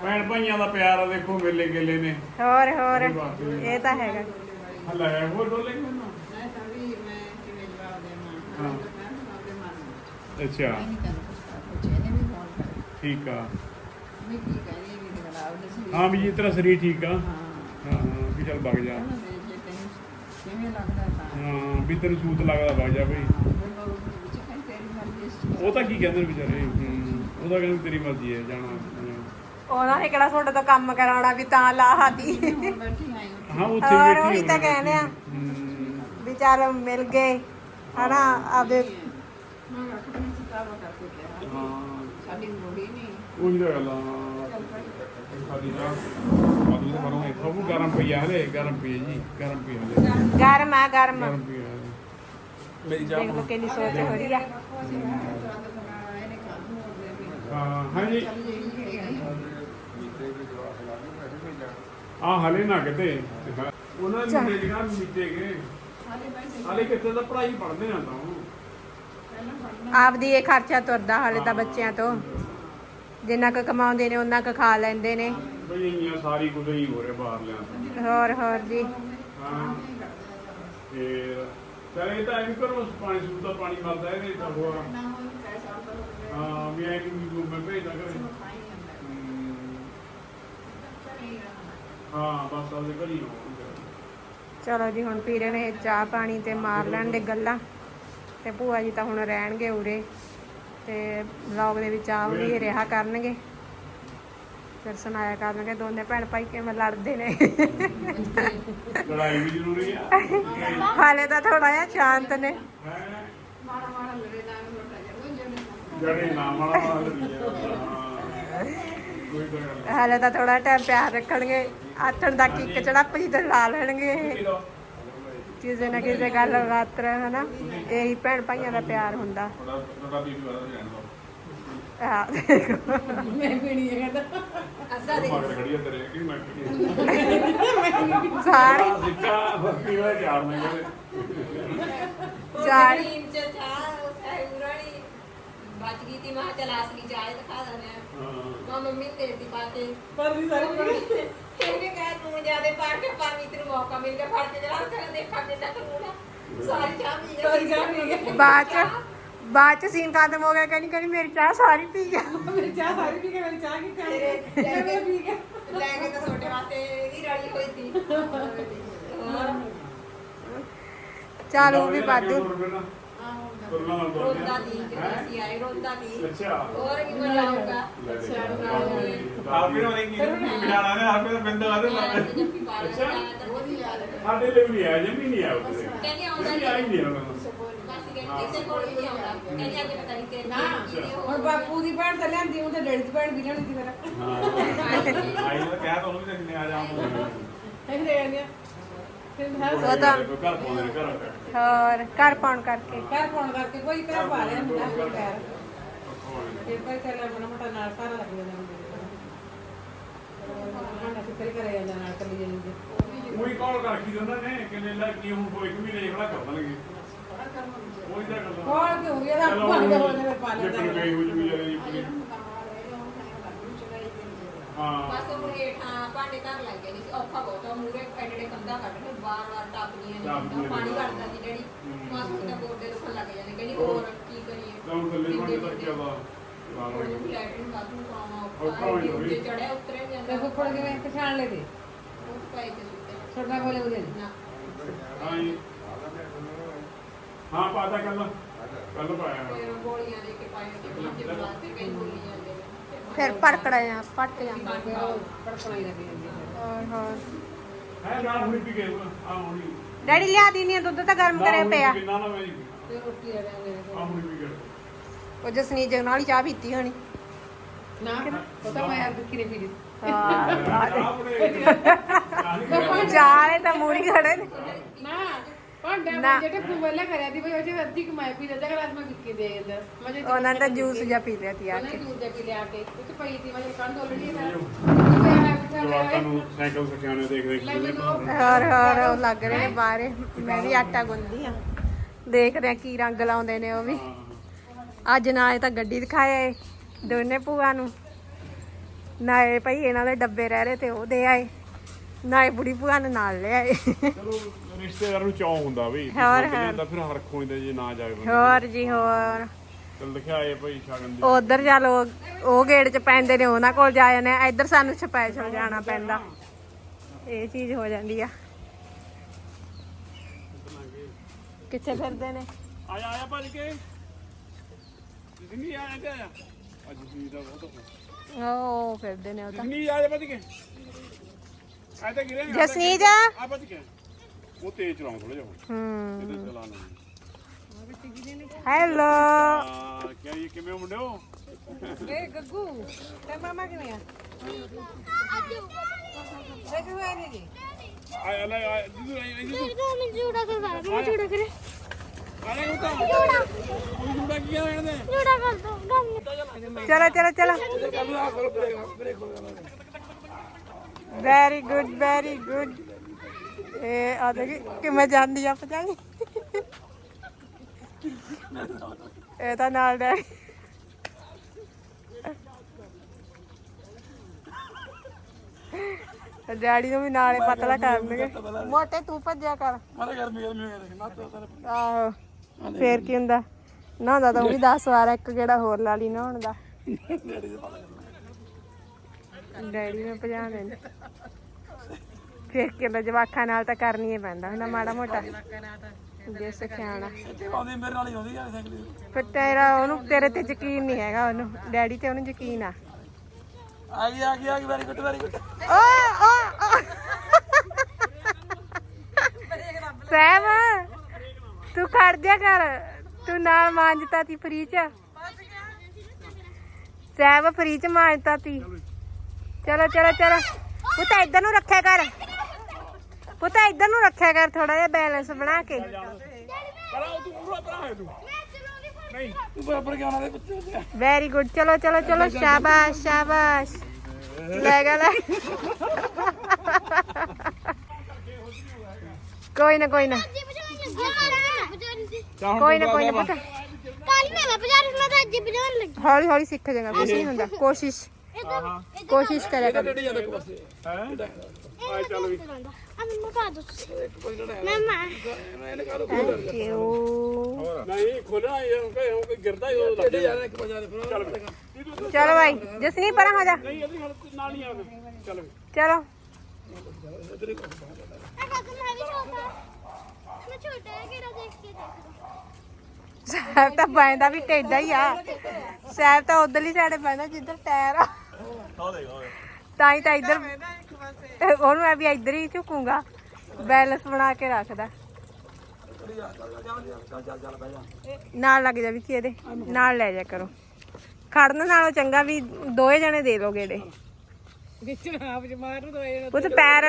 ਭੈਣ ਭਾਈਆਂ ਦਾ ਪਿਆਰ ਆ ਦੇਖੋ ਮੇਲੇ ਗੇਲੇ ਨੇ। ਹੋਰ ਹੋਰ। ਇਹ ਤਾਂ ਹੈਗਾ। ਹਲਾ ਹੋਰ ਡੋਲੇ ਕਿ ਮੈਨੂੰ ਮੈਂ ਤਾਂ ਵੀ ਮੈਂ ਕਿਵੇਂ ਜਵਾਬ ਦੇਵਾਂ? ਹਾਂ। ਮੈਂ ਆਪਦੇ ਮਨ ਅੱਛਾ। ਨਹੀਂ ਕਰ ਸਕਦਾ ਕੁਛ ਇਹਨੇ ਵੀ ਫੋਨ ਕਰ। ਠੀਕ ਆ। ਮੈਂ ਕੀ ਕਰੀ ਵੀ ਉਹਦੇ ਸੀ। ਹਾਂ ਵੀ ਜੀ ਤੇਰਾ ਸਰੀਰ ਠੀਕ ਆ। ਹਾਂ। ਹਾਂ ਹਾਂ ਵੀ ਚੱਲ ਵਗ ਜਾ। ਉਹਨਾਂ ਦੇ ਜੇ ਤੈਨੂੰ ਕਿਵੇਂ ਲੱਗਦਾ ਤਾਂ। ਹਾਂ ਵੀ ਤੈਨੂੰ ਸੂਤ ਲੱਗਦਾ ਵਗ ਜਾ ਬਈ। ਉਹ ਤਾਂ ਕੀ ਕਹਿੰਦੇ ਨੇ ਵਿਚਾਰੇ ਹੂੰ, ਉਹ ਤਾਂ ਕਹਿੰਦੇ ਤੇਰੀ ਮਰਜ਼ੀ ਹੈ ਜਾਣਾ ਹਾਂ। ਉਹਨਾਂ ਨੇ ਕਿਹੜਾ ਤੁਹਾਡੇ ਤੋਂ ਕੰਮ ਕਰਾਉਣਾ ਵੀ ਤਾਂ ਲਾਹਾਤੀ ਹੁਣ ਬੈਠੀ ਆਈ। ਹਾਂ ਉੱਥੇ ਹੋਰ ਬੈਠੀ ਉਹੀ ਤਾਂ ਹੋਣੀ। ਕਹਿੰਦੇ ਆ ਹੂੰ। ਵੀ ਚੱਲ ਮਿਲ ਗਏ ਹਨਾ ਆਪਦੇ ਮੈਂ ਰੱਖ ਨਹੀਂ ਸੀ ਕਾਵਾ ਕਰਕੇ ਕਿਹਾ ਹਾਂ ਸਾਡੀ ਮੁੜੀ ਨਹੀਂ ਉਹੀ ਤਾਂ ਗੱਲ ਆ ਸਾਡੀ ਦਾ ਸਾਡੀ ਦਾ ਕਰੋ ਇੱਥੋਂ ਵੀ ਗਰਮ ਪਈ ਆ ਹਲੇ ਗਰਮ ਪਈ ਜੀ ਗਰਮ ਪਈ ਹਲੇ ਗਰਮ ਆ ਗਰਮ ਗਰਮ ਪਈ ਆ ਹਲੇ। ਮੇਰੀ ਦੇਖ ਲਓ ਚਾਹ ਕਿੰਨੀ ਸੋਚ ਹੋ ਰਹੀ ਆ ਇਹਨੇ ਖਾਧੂ ਉਹਦੇ ਵੀ ਹਾਂ ਹਾਂਜੀ। ਆ ਹਲੇ ਨਾ ਕਿਤੇ। ਉਹਨਾਂ ਨੇ ਮੇਰੇ ਜਗ੍ਹਾ ਮਿੱਟੇ ਗਏ। ਹਲੇ ਕਿੱਥੇ ਦਾ ਪੜ੍ਹਾਈ ਪੜ੍ਹਦੇ ਆ ਤਾਂ। ਆਪਦੀ ਇਹ ਖਰਚਾ ਤੁਰਦਾ ਹਾਲੇ ਤਾਂ ਬੱਚਿਆਂ ਤੋਂ। ਜਿੰਨਾ ਕੁ ਕਮਾਉਂਦੇ ਨੇ ਉਹਨਾਂ ਕੁ ਖਾ ਲੈਂਦੇ ਨੇ। ਬਈ ਇੰਨੀਆਂ ਸਾਰੀ ਕੁਝ ਹੀ ਹੋ ਰਿਹਾ ਬਾਹਰ ਲਿਆਂ ਤਾਂ ਹੋਰ ਹੋਰ ਜੀ। ਹਾਂ। ਤੇ ਚਲ ਇਹ ਤਾਂ ਐਂ ਕਰੋ ਪਾਣੀ ਸੂਤ ਦਾ ਪਾਣੀ ਮਰਦਾ ਇਹਦੇ ਤਾਂ ਹੋਰ। ਹਾਂ ਵੀ ਐਂ ਕਿ ਵੀ ਮੈਂ ਭੇਜਦਾ ਕਰੇ ਹਾਂ ਬਸ ਹੀ ਰਹੋ ਚਲੋ ਜੀ ਹੁਣ ਪੀ ਰਹੇ ਨੇ ਚਾਹ ਪਾਣੀ ਤੇ ਮਾਰ ਲੈਣ ਦੇ ਗੱਲਾਂ। ਤੇ ਭੂਆ ਜੀ ਤਾਂ ਹੁਣ ਰਹਿਣਗੇ ਉਰੇ। ਤੇ ਵਲੌਗ ਦੇ ਵਿੱਚ ਆਪ ਵੀ ਰਿਹਾ ਕਰਨਗੇ। ਫਿਰ ਸੁਣਾਇਆ ਕਰਨਗੇ ਦੋਨੇ ਭੈਣ ਭਾਈ ਕਿਵੇਂ ਲੜਦੇ ਨੇ। ਲੜਾਈ ਵੀ ਜ਼ਰੂਰੀ ਆ। ਹਾਲੇ ਤਾਂ ਥੋੜਾ ਜਿਹਾ ਸ਼ਾਂਤ ਨੇ। ਮਾੜਾ ਮਾੜਾ ਲੜੇ। ਕੋਈ ਗੱਲ ਹਾਲੇ ਤਾਂ ਥੋੜਾ ਟਾਈਮ ਪਿਆਰ ਰੱਖਣਗੇ। ਆਥਣ ਦਾ ਕਿੱਕ ਚੜਾਪ ਜੀ ਤੇ ਲਾ ਲੈਣਗੇ। ਇਹ। ਕਿਸੇ ਨਾ ਕਿਸੇ ਗੱਲ ਰਾਤਰ ਹਨਾ? ਇਹੀ ਭੈਣ ਭਾਈਆਂ ਦਾ ਪਿਆਰ ਹੁੰਦਾ। ਥੋੜਾ ਥੋੜਾ ਵੀ ਵਾਲਾ ਜਾਣ। ਦੋ ਆਹ ਦੇਖੋ ਮੈਂ ਪੀਣੀ ਹੈ ਕਹਿੰਦਾ। ਅਸਾ ਦੇ ਮਗਰ ਖੜੀ ਆ ਤੇਰੇ ਕਿ ਮੈਂ ਸਾਰੇ। ਸਿੱਕਾ ਬੱਕੀ ਵਾਲਾ ਚਾਰ ਨੇ ਕਹਿੰਦੇ। ਚਾਰ। ਕਰੀਮ ਚ ਚਾਹ ਸਹਿਬੂਰਾਣੀ ਬਚ ਗਈ ਤੀ ਮਾਂ ਚਲ ਅਸਲੀ ਚਾਹ ਦਿਖਾ ਦਨੇ ਹਾਂ। ਮਾਂ ਮੰਮੀ ਨੇ ਦੇ ਦੀ ਪਾ ਕੇ। ਪਰ ਵੀ ਸਾਰੀ। ਇਹਨੇ ਕਹਿ ਤੂੰ ਜਿਆਦੇ ਪਾ ਕੇ ਪਾਣੀ ਤੈਨੂੰ ਮੌਕਾ ਮਿਲ ਗਿਆ ਫੜ ਕੇ ਜਰਾ ਕਰ ਦੇਖਾਂ ਕਿੰਨਾ ਕਰੂਗਾ ਸਾਰੀ ਚਾਹ ਪੀ ਗਿਆ ਸਾਰੀ ਚਾਹ ਪੀ ਗਿਆ। ਬਾਅਦ ਚ? ਬਾਅਦ ਚ ਸੀਨ ਖਤਮ ਹੋ ਗਿਆ ਕਹਿੰਦੀ ਕਹਿੰਦੀ ਮੇਰੀ ਚਾਹ ਸਾਰੀ ਪੀ ਗਿਆ। ਮੇਰੀ ਚਾਹ ਸਾਰੀ ਪੀ ਕੇ ਮੇਰੀ ਚਾਹ ਕੀ ਤੇਰੇ ਕਰ ਮੈਂ ਪੀ ਗਿਆ। ਲੈ ਕੇ ਤਾਂ ਛੋਟੇ ਵਾਸਤੇ ਇਹਦੀ ਰੜੀ ਹੋਈ ਸੀ। ਹੋਰ? ਚੱਲ ਉਹ ਵੀ ਵਾਧੂ। ਰੋਂਦਾ ਨਹੀਂ। ਕਿ ਅਸੀਂ ਆਏ ਰੋਂਦਾ ਨਹੀਂ। ਅੱਛਾ। ਹੋਰ ਕੀ ਬਣਾਊਗਾ ਆਪੇ ਹੋਣੇ ਕੀ ਬਿਆਨਾ ਨੇ ਆਪੇ ਤਾਂ ਬਿੰਦ ਲਾ ਦੇ ਲਿਆ ਸਾਡੇ ਲਈ ਵੀ ਨਹੀਂ ਆਇਆ ਜਮੀ ਨਹੀਂ ਆਇਆ ਕਹਿੰਦੇ ਆਉਂਦਾ ਨਹੀਂ ਆਈ ਨਹੀਂ ਕਹਿੰਦੇ ਕਿਸੇ ਕੋਲ ਨਹੀਂ ਆਉਂਦਾ। ਕਹਿੰਦੇ ਅੱਜ ਪਤਾ ਨਹੀਂ ਕਿ ਹੁਣ ਬਾਪੂ ਦੀ ਭੈਣ ਤਾਂ ਲਿਆਂਦੀ ਉਹ ਤੇ ਡੈਡੀ ਦੀ ਭੈਣ ਵੀ ਲਿਆਉਣੀ ਸੀ ਫਿਰ। ਹਾਂ। ਆਈ ਤਾਂ ਕਹਿ ਤਾਂ ਉਹਨੂੰ ਵੀ ਦੇਖਨੇ ਆ ਜਾਵਾਂਗੇ ਇਹ ਦੇ ਆਂਦੇ ਫਿਰ ਹਰ ਉਹ ਤਾਂ ਘਰ ਪਾਉਂਦੇ ਨੇ ਘਰ ਹੋਰ ਘਰ ਪਾਉਣ ਕਰਕੇ। ਘਰ ਪਾਉਣ ਕਰਕੇ ਕੋਈ ਘਰ ਪਾ ਰਿਹਾ ਹੁੰਦਾ ਕੋਈ ਪੈਰ। ਕਰ ਲੈ ਬਣਾ ਮੋਟਾ ਨਾਲ ਸਾਰਾ ਲੱਗ ਜਾਂਦਾ ਹਾਂ ਕਿਤੇ ਕਰੇ ਜਾਂਦਾ ਨਾਲ ਕਰੀ ਜਾਂਦੇ ਉਹੀ ਕਾਲ ਕਰ ਕੀ ਨੇ ਕਿੰਨੇ ਲੱਗ ਕੀ ਹੁਣ ਕੋਈ ਵੀ ਨਹੀਂ ਖੜਾ ਕਰ ਦੇਣਗੇ। ਉਹੀ ਤਾਂ ਗੱਲ ਆ। ਕੋਲ ਕਿਉਂ ਗਿਆ? ਰੱਬ ਬਣ ਗਿਆ ਉਹਨੇ ਪਾ ਜੇ ਲੈਂਦਾ ਕੋਈ ਗਈ ਹੋ ਜੂਗੀ ਯਾਰ ਇਹ ਪੂਰੀ ਹਾਂ। ਬਸ ਉਹ ਹੇਠਾਂ ਭਾਂਡੇ ਘਰ ਲੱਗ ਗਏ ਨਹੀਂ ਔਖਾ ਬਹੁਤ ਆ। ਮੂਰੇ ਐਡੜੇ ਕੰਦਾ ਕੱਢ ਕੇ ਬਾਰ ਬਾਰ ਟੱਪਦੀਆਂ ਟੱਪਦੀਆਂ ਨੇ। ਪਾਣੀ ਨੇ। ਕੱਢਦਾ ਸੀ ਜਿਹੜੀ ਮਾਸਕ ਦਾ ਗੋਡੇ ਦੁਖਣ ਲੱਗ ਜਾਂਦੇ ਕਹਿੰਦੀ ਹੋਰ? ਕੀ ਕਰੀਏ? ਲਾਉਂ ਥੱਲੇ ਬੰਦੇ ਤੱਕ ਕਿਆ ਦਾ ਹੁਣ ਵੀ ਲੈਟਰਿਨ ਬਾਥਰੂਮ ਔਖਾ ਔਖਾ ਹੋ ਹੈ ਜਾਂਦਾ ਉੱਤੇ ਵੀ। ਚੜਿਆ ਉਤਰੇ ਵੀ ਤੇ ਜਾਂਦਾ ਫੁੱਫੜ ਕਿਵੇਂ? ਪਛਾਣ ਲੈ ਦੇ ਉਹ ਪਾਈ ਤੇ ਸੁੱਤੇ। ਛੋਟਾ ਬੋਲੇ ਉਹਦੇ ਨਾ। ਹਾਂ ਜੀ। ਹਾਂ ਪਾਤਾ ਕੱਲ। ਕੱਲ ਪਾਇਆ। ਫਿਰ ਗੋਲੀਆਂ ਦੇ ਕੇ ਪਾਏ ਤੇ ਨੀਚੇ ਬੁਲਾ ਕੇ ਕਈ ਬੋਲੀ ਜਾਂਦੇ ਨੇ। ਫਿਰ ਪੜਕੜਾ ਜਾਂ ਪਟ ਜਾਂਦਾ ਪੜਪਣਾਈ ਲੱਗ ਜਾਂਦੀ ਹੈ ਹੈ ਨਾ ਹੁਣੀ ਪੀ ਗਏ ਆ ਹੁਣੀ। ਡੈਡੀ ਲਿਆ ਦੀ ਨਹੀਂ ਦੁੱਧ ਤਾਂ ਗਰਮ ਕਰਿਆ ਪਿਆ। ਨਾ ਨਾ ਮੈਂ ਤੇ ਰੋਟੀ ਲੈ ਲੈਂਦੇ ਆ ਹੁਣੀ ਪੀ ਗਏ ਉਹ ਜਸਨੀਤ ਜਗ ਨਾਲ ਹੀ ਚਾਹ ਪੀਤੀ ਹੋਣੀ। ਨਾ ਪਤਾ ਮੈਂ ਦੁੱਖੀ ਨਹੀਂ ਪੀਦੀ ਆਪਣੇ ਚਾਹ ਤਾਂ ਮੂਰੀ ਖੜੇ ਨੇ। ਨਾ ਭਾਂਡਾ ਨਾ। ਜਿਹੜੇ ਪੁੱਵਲਾ ਕਰਿਆ ਦੀ ਬਈ ਉਹ ਜੇ ਅੱਧੀ ਕਮਾਈ ਪੀ ਲੈਂਦਾ ਗਲਾਸ ਮੈਂ ਵਿੱਕੀ ਦੇ ਦਿੰਦਾ। ਮੈਂ ਜੇ ਉਹਨਾਂ ਨੇ ਤਾਂ ਜੂਸ ਜਾਂ ਪੀ ਲਿਆ ਤੀ ਆ ਉਹਨੇ ਕੇ। ਜੂਸ ਦੇ ਪੀ ਲਿਆ ਕੇ। ਉਹ ਚ ਪਈ ਸੀ ਮੈਂ ਕੰਡ ਆਲਰੇਡੀ ਨਾ ਜਵਾਕਾਂ ਨੂੰ ਸਾਈਕਲ ਸਿਖਾਉਣੇ ਦੇਖ ਦੇਖ ਲੈ ਕੇ ਮੈਨੂੰ ਹੋਰ ਹੋਰ ਉਹ ਲੱਗ ਰਹੇ ਨੇ ਬਾਹਰ। ਮੈਂ ਵੀ ਆਟਾ ਗੁੰਦੀ ਆ। ਦੇਖ ਰਿਹਾ ਕੀ ਰੰਗ ਲਾਉਂਦੇ ਨੇ ਉਹ ਵੀ। ਅੱਜ ਨਾ ਇਹ ਤਾਂ ਗੱਡੀ ਦਿਖਾਏ ਦੋਨੇ ਭੂਆ ਨੂੰ। ਨਾ ਇਹ ਭਾਈ ਇਹਨਾਂ ਦੇ ਡੱਬੇ ਰਹਿ ਰਹੇ ਤੇ ਉਹ ਦੇ ਆਏ। ਨਾ ਇਹ ਬੁੜੀ ਭੂਆ ਨੂੰ ਨਾਲ ਲੈ ਆਏ। ਚਲੋ ਰਿਸ਼ਤੇਦਾਰ ਨੂੰ ਚਾਹ ਹੁੰਦਾ ਵੀ ਹੋਰ, ਹੋਰ। ਜਾਂਦਾ ਫਿਰ ਹਰ ਕੋਈ ਦੇ ਜੇ ਨਾ ਜਾਵੇ ਬੰਦਾ ਹੋਰ ਜੀ ਹੋਰ। ਚਲ ਲਿਖਿਆ ਆਏ ਭਾਈ ਸ਼ਗਨ ਦੀ। ਉਧਰ ਚੱਲ ਉਹ ਉਹ ਗੇਟ 'ਚ ਪੈਂਦੇ ਨੇ ਉਹਨਾਂ ਕੋਲ ਜਾ ਜਾਂਦੇ ਆ। ਇੱਧਰ ਸਾਨੂੰ ਸਪੈਸ਼ਲ ਜਾਣਾ ਪੈਂਦਾ। ਇਹ ਚੀਜ਼ ਹੋ ਜਾਂਦੀ ਆ। ਕਿੱਥੇ ਫਿਰਦੇ ਨੇ? ਆਇਆ ਆਇਆ ਭੱਜ ਕੇ। ਜਿੰਨੀ ਆਇਆ ਤੇ ਆਇਆ। ਅੱਜ ਜੀ ਦਾ ਬਹੁਤ ਉਹ ਫਿਰਦੇ ਨੇ ਉਹ ਤਾਂ। ਜਿੰਨੀ ਆਇਆ ਭੱਜ ਕੇ। ਆਇਆ ਤਾਂ ਗਿਰੇ ਜਸਨੀਤ? ਆ ਭੱਜ ਕੇ। ਉਹ ਤੇਜ਼ ਚਲਾਉਂ ਥੋੜਾ ਜਿਹਾ ਹੂੰ ਇਹਦੇ ਚਲਾਣਾ ਹੈਲੋ ਆ ਕਿਆ ਇਹ ਕਿਵੇਂ ਹੋ ਮੁੰਡਿਓ ਇਹ ਗੱਗੂ ਤੇ ਮਾਮਾ ਕਿਵੇਂ ਆ ਦੇਖ ਹੋਇਆ ਨਹੀਂ ਜੀ ਆਇਆ ਲੈ ਆ ਜਿੱਦੂ ਆਈ ਜਿੱਦੂ ਮੈਂ ਜੂੜਾ ਕਰ ਮੈਂ ਜੂੜਾ ਕਰੇ ਆਇਆ ਉਹ ਤਾਂ ਉਹ ਮੁੰਡਾ ਕੀ ਆ ਇਹ ਆ ਦੇਖ ਕਿਵੇਂ ਜਾਂਦੀ ਆ ਪਜਾਈ ਇਹ ਤਾਂ ਨਾਲ ਡੈਡੀ। ਡੈਡੀ ਨੂੰ ਵੀ ਨਾਲੇ ਪਤਲਾ ਕਰਨਗੇ। ਮੋਟੇ ਤੂੰ ਭੱਜਿਆ ਕਰ। ਮਾਰੇ ਗਰਮੀ ਗਰਮੀ ਹੋ ਗਈ ਨਾ ਤਾਂ ਆਹੋ ਫੇਰ ਕੀ ਹੁੰਦਾ? ਨਹਾਉਂਦਾ ਤਾਂ ਉਹ ਵੀ 10 ਵਾਰ ਇੱਕ ਕਿਹੜਾ ਹੋਰ ਲਾ ਲਈ ਨਹਾਉਣ ਦਾ। ਡੈਡੀ ਨੇ ਭਜਾ ਦੇਣ। ਫੇਰ ਕਿੰਨਾ ਜਵਾਖਾਂ ਨਾਲ ਤਾਂ ਕਰਨੀ ਹੀ ਪੈਂਦਾ ਹੁੰਦਾ ਮਾੜਾ ਮੋਟਾ। ਜੇ ਸਿਖਿਆਣਾ ਇੱਥੇ ਆਉਂਦੀ ਮੇਰੇ ਨਾਲ ਹੀ ਆਉਂਦੀ ਆ ਸਾਈਕਲ ਤੇ। ਫਿਰ ਤੇਰਾ ਉਹਨੂੰ ਤੇਰੇ ਤੇ ਯਕੀਨ ਨਹੀਂ ਹੈਗਾ ਉਹਨੂੰ ਡੈਡੀ ਤੇ ਉਹਨੂੰ ਯਕੀਨ ਆ। ਆ ਗਈ ਆ ਗਈ ਆ ਗਈ ਵੈਰੀ ਗੁੱਡ ਵੈਰੀ ਗੁੱਡ ਓ ਓ ਓ। ਸਹਿਬ ਤੂੰ ਖੜ ਜਾ ਕਰ ਤੂੰ ਨਾਲ ਮਾਂਜਤਾ ਤੀ ਫਰੀ ਚ। ਸਹਿਬ ਫਰੀ ਚ ਮਾਂਜਤਾ ਤੀ। ਚਲੋ ਚਲੋ ਚਲੋ। ਪੁੱਤ ਇੱਧਰ ਨੂੰ ਰੱਖਿਆ ਕਰ। ਪੁੱਤ ਇੱਧਰ ਨੂੰ ਰੱਖਿਆ ਕਰ ਥੋੜਾ ਜਿਹਾ ਬੈਲੈਂਸ ਬਣਾ ਕੇ। ਪਰ ਉਹ ਤੂੰ ਪੂਰਾ ਭਰਾ ਹੈ ਤੂੰ ਨਹੀਂ ਤੂੰ ਬਰਾਬਰ ਕਿਉਂ ਨਾ ਦੇ ਕੁੱਤੇ ਹੁੰਦੇ ਆ ਵੈਰੀ ਗੁੱਡ ਚਲੋ ਚਲੋ ਚਲੋ ਸ਼ਾਬਾਸ਼ ਸ਼ਾਬਾਸ਼। ਲੈ ਗਾ ਲੈ। ਕੋਈ ਨਾ ਕੋਈ ਨਾ। ਕੋਈ ਨਾ ਕੋਈ ਨਾ ਪੁੱਤ। ਕੱਲ ਮੈਂ ਮੈਂ ਬਜਾਉਣ ਮੈਂ ਤਾਂ ਅੱਜ ਬਜਾਉਣ ਲੱਗੀ ਹੌਲੀ ਹੌਲੀ ਸਿੱਖ ਜਾਏਗਾ ਕੁਝ ਨਹੀਂ ਹੁੰਦਾ। ਕੋਸ਼ਿਸ਼। ਕੋਸ਼ਿਸ਼ ਕਰਿਆ ਕਰ। ਹੈ? ਆ ਚੱਲ ਵੀ। ਮੈਨੂੰ ਪਾ ਦੋ ਕੋਈ ਨਾ ਥੈਂਕ ਯੂ ਨਹੀਂ ਖੋਲਣਾ ਇਹ ਉਹ ਕੋਈ ਗਿਰਦਾ ਹੀ ਉਹ ਲੱਗ ਜਾਣਾ ਚੱਲ ਚਲੋ ਭਾਈ ਜਸਨੀ ਪਰਾਂ ਹੋ ਜਾ। ਨਹੀਂ ਇਹਦੀ ਨਾਲ ਨਹੀਂ ਆਉਂਦੇ ਚੱਲ। ਵੀ ਚਲੋ ਆ ਕਾਕਾ ਮੈਂ ਵੀ ਛੋਟਾ ਤਾਂ ਛੋਟਾ ਹੈ ਕਿਹੜਾ ਦੇਖ ਕੇ ਦੇਖ ਸਾਹਿਬ ਤਾਂ ਬੈਂਦਾ ਵੀ ਟੇਡਾ ਹੀ ਆ। ਸਾਹਿਬ ਤਾਂ ਉਧਰਲੀ ਸਾਈਡੇ ਬੈਂਦਾ ਜਿੱਧਰ ਟਾਇਰ ਆ। ਤਾਂ ਹੀ ਤਾਂ ਇੱਧਰ ਉਹਨੂੰ ਮੈਂ ਵੀ ਇੱਧਰ ਹੀ ਝੁਕੂੰਗਾ। ਬੈਲੈਂਸ ਬਣਾ ਕੇ ਰੱਖਦਾ। ਨਾਲ ਲੱਗ ਜਾ ਵੀ ਇਹਦੇ। ਨਾਲ ਲੈ ਜਾ ਕਰੋ। ਖੜਨ ਨਾਲੋਂ ਚੰਗਾ ਵੀ ਦੋਏ ਜਣੇ ਦੇ ਲੋ ਗੇੜੇ ਵਿੱਚ ਆਪ ਚ ਮਾਰ ਦੋ ਇਹ ਉਹ ਪੈਰ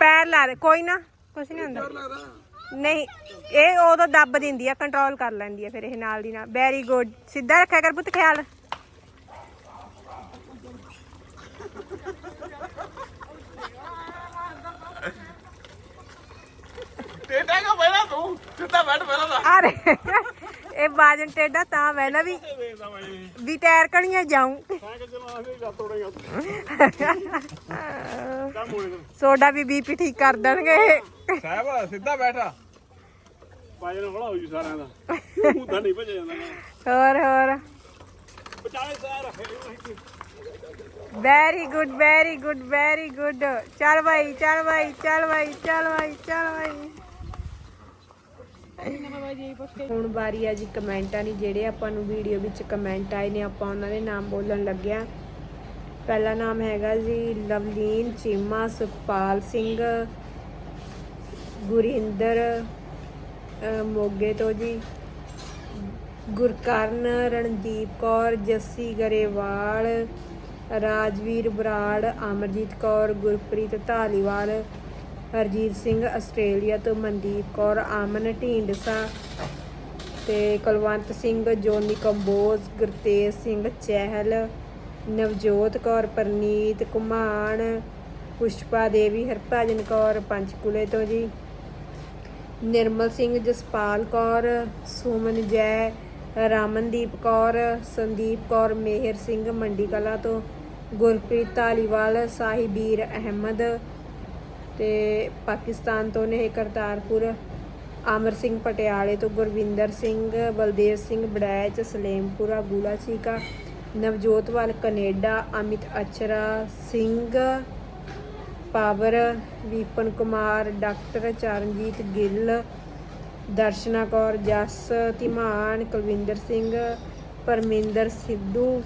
ਪੈਰ ਲਾ ਦੇ। ਕੋਈ ਨਾ, ਕੁਛ ਨਹੀਂ ਹੁੰਦਾ। ਨਹੀਂ, ਇਹ ਉਦੋਂ ਦੱਬ ਦਿੰਦੀ ਆ ਕੰਟਰੋਲ ਕਰ ਲੈਂਦੀ ਆ ਫਿਰ ਇਹ ਨਾਲ ਦੀ ਨਾਲ। ਵੈਰੀ ਗੁੱਡ ਸਿੱਧਾ ਰੱਖਿਆ ਕਰ ਪੁੱਤ, ਖਿਆਲ ਟੇਡਾ ਕਾ ਪਹਿਲਾਂ ਤੂੰ ਸਿੱਧਾ ਬੈਠ ਪਹਿਲਾਂ ਦਾ ਅਰੇ ਇਹ ਬਾਜਨ ਟੇਡਾ ਤਾਂ ਵੈਲਾ ਵੀ ਵੀ ਟਾਇਰ ਕਣੀਆਂ ਜਾਉਂ ਸੋਡਾ ਵੀ ਬੀਪੀ ਠੀਕ ਕਰ ਦੇਣਗੇ ਇਹ। ਸਾਹਿਬ ਸਿੱਧਾ ਬੈਠਾ। ਪਾਜਨ ਬੜਾ ਹੋ ਜੂ ਸਾਰਿਆਂ ਦਾ। ਤੂੰ ਤਾਂ ਨਹੀਂ ਭੱਜਿਆ ਜਾਂਦਾ। ਹੋਰ ਹੋਰ। Sir very good very good very good ਚੱਲ ਭਾਈ ਚੱਲ ਭਾਈ ਚੱਲ ਭਾਈ ਚੱਲ ਭਾਈ ਚੱਲ ਭਾਈ ਹੁਣ ਵਾਰੀ ਆ ਜੀ ਕਮੈਂਟਾਂ ਦੀ, ਜਿਹੜੇ ਆਪਾਂ ਨੂੰ ਵੀਡੀਓ ਵਿੱਚ ਕਮੈਂਟ ਆਏ ਨੇ, ਆਪਾਂ ਉਹਨਾਂ ਦੇ ਨਾਮ ਬੋਲਣ ਲੱਗਿਆ। ਪਹਿਲਾ ਨਾਮ ਹੈਗਾ ਜੀ ਲਵਲੀਨ, ਚੀਮਾ, ਸੁਖਪਾਲ ਸਿੰਘ, ਗੁਰਿੰਦਰ ਮੋਗੇ ਤੋਂ ਜੀ। ਗੁਰਕਰਨ, ਰਣਦੀਪ ਕੌਰ, ਜੱਸੀ ਗਰੇਵਾਲ, ਰਾਜਵੀਰ ਬਰਾੜ, ਅਮਰਜੀਤ ਕੌਰ, ਗੁਰਪ੍ਰੀਤ ਧਾਲੀਵਾਲ ਹਰਜੀਤ ਸਿੰਘ, ਆਸਟ੍ਰੇਲੀਆ ਤੋਂ ਮਨਦੀਪ ਕੌਰ ਆਮਨ ਢੀਂਡਸਾ ਤੇ ਕੁਲਵੰਤ ਸਿੰਘ, ਜੋਨੀ ਕੰਬੋਜ, ਗੁਰਤੇਜ ਸਿੰਘ ਚਹਿਲ, ਨਵਜੋਤ ਕੌਰ, ਪਰਨੀਤ ਕੁਮਾਨ, ਪੁਸ਼ਪਾ ਦੇਵੀ, ਹਰਭਜਨ ਕੌਰ, ਪੰਚਕੂਲੇ ਤੋਂ ਜੀ। ਨਿਰਮਲ ਸਿੰਘ, ਜਸਪਾਲ ਕੌਰ, ਸੁਮਨ ਜੈ, ਰਾਮਨਦੀਪ ਕੌਰ, ਸੰਦੀਪ ਕੌਰ, ਮੇਹਰ ਸਿੰਘ ਮੰਡੀ ਕਲਾ ਤੋਂ, ਗੁਰਪ੍ਰੀਤ ਧਾਲੀਵਾਲ ਸਾਹਿਬੀਰ ਅਹਿਮਦ ਤੇ ਪਾਕਿਸਤਾਨ ਤੋਂ ਨੇ ਕਰਤਾਰਪੁਰ ਅਮਰ ਸਿੰਘ ਪਟਿਆਲੇ ਤੋਂ ਗੁਰਵਿੰਦਰ ਸਿੰਘ, ਬਲਦੇਵ ਸਿੰਘ ਬੜੈਚ, ਸਲੇਮਪੁਰਾ ਗੂਲਾ ਚੀਕਾ ਨਵਜੋਤਵਾਲ ਕੈਨੇਡਾ, ਅਮਿਤ ਅਚਰਾ ਸਿੰਘ, ਪਾਵਰ ਵਿਪਨ ਕੁਮਾਰ, ਡਾਕਟਰ ਚਰਨਜੀਤ ਗਿੱਲ, ਦਰਸ਼ਨਾ ਕੌਰ, ਜਸ ਧੀਮਾਨ, ਕੁਲਵਿੰਦਰ ਸਿੰਘ, ਪਰਮਿੰਦਰ ਸਿੱਧੂ